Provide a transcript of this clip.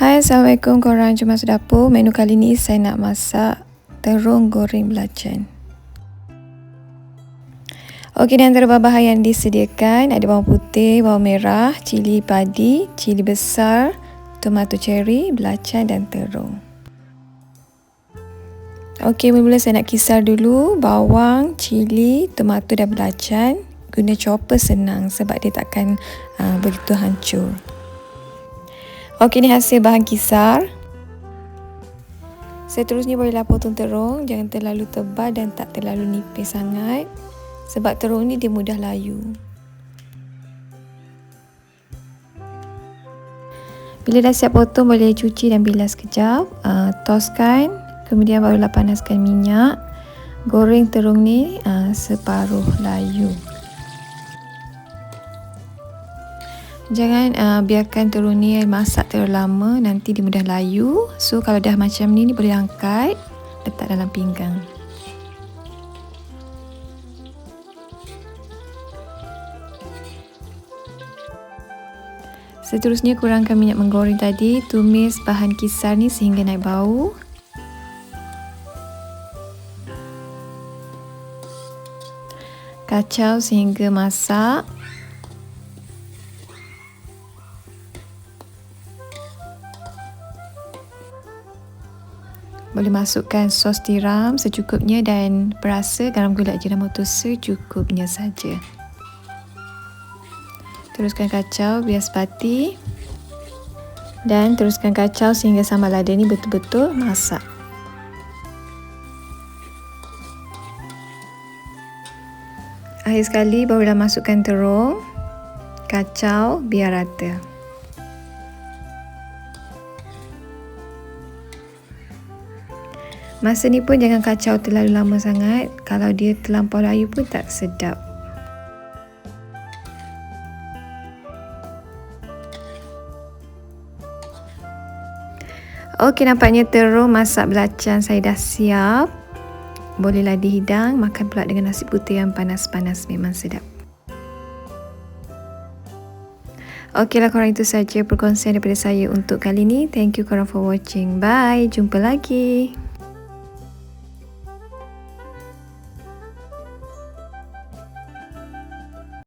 Hai Assalamualaikum. Korang Cuma Dapur Menu kali ni saya nak masak Terung goreng belacan. Okey, di antara bahan-bahan yang disediakan Ada bawang putih, bawang merah, cili padi, cili besar Tomato cherry, belacan dan terung. Okey, mula-mula saya nak kisar dulu Bawang, cili, tomato dan belacan. Guna chopper senang sebab dia takkan uh, begitu hancur Okey ni hasil bahan kisar. Seterusnya bolehlah potong terung, jangan terlalu tebal dan tak terlalu nipis sangat. Sebab terung ni dia mudah layu. Bila dah siap potong boleh cuci dan bilas kejap. Uh, toskan, kemudian barulah panaskan minyak. Goreng terung ni uh, separuh layu. Jangan uh, biarkan turun ni masak terlalu lama nanti dia mudah layu. So kalau dah macam ni ni boleh angkat letak dalam pinggang. Seterusnya kurangkan minyak menggoreng tadi, tumis bahan kisar ni sehingga naik bau. Kacau sehingga masak. Boleh masukkan sos tiram secukupnya dan perasa garam gula motor secukupnya saja. Teruskan kacau biar sepati. Dan teruskan kacau sehingga sambal lada ni betul-betul masak. Akhir sekali barulah masukkan terung. Kacau biar rata. Masa ni pun jangan kacau terlalu lama sangat. Kalau dia terlampau layu pun tak sedap. Okey nampaknya terung masak belacan saya dah siap. Bolehlah dihidang, makan pula dengan nasi putih yang panas-panas memang sedap. Okeylah korang itu saja perkongsian daripada saya untuk kali ini. Thank you korang for watching. Bye. Jumpa lagi.